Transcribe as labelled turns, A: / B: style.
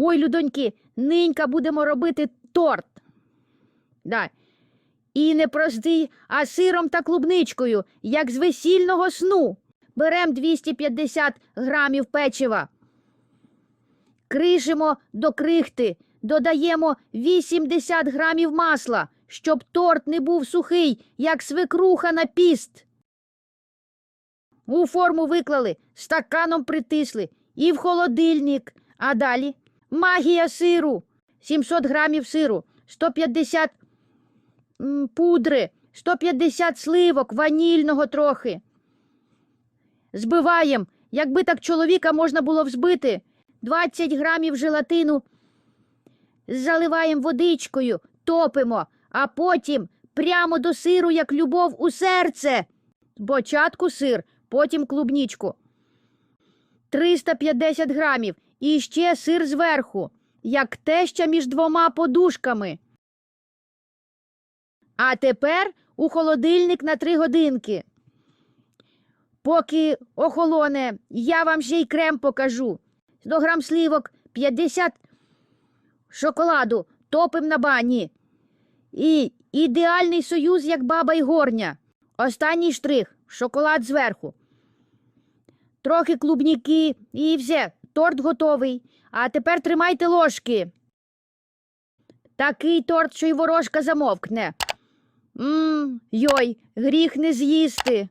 A: Ой, людоньки, нинька будемо робити торт. Да. І не простий, а сиром та клубничкою, як з весільного сну. Берем 250 грамів печива. Кришимо до крихти, додаємо 80 грамів масла, щоб торт не був сухий, як свекруха на піст. У форму виклали, стаканом притисли і в холодильник. А далі магія сиру, 700 грамів сиру, 150 пудри, 150 сливок, ванільного трохи. Збиваємо, якби так чоловіка можна було взбити, 20 грамів желатину. Заливаємо водичкою, топимо, а потім прямо до сиру, як любов у серце. Спочатку сир, потім клубнічку. 350 грамів і ще сир зверху, як теща між двома подушками. А тепер у холодильник на три годинки. Поки охолоне, я вам ще й крем покажу. 100 грам слівок, 50 шоколаду, топим на бані. І ідеальний союз, як баба й горня. Останній штрих шоколад зверху. Трохи клубніки і все, торт готовий. А тепер тримайте ложки. Такий торт, що й ворожка замовкне. Мм, йой, гріх не з'їсти.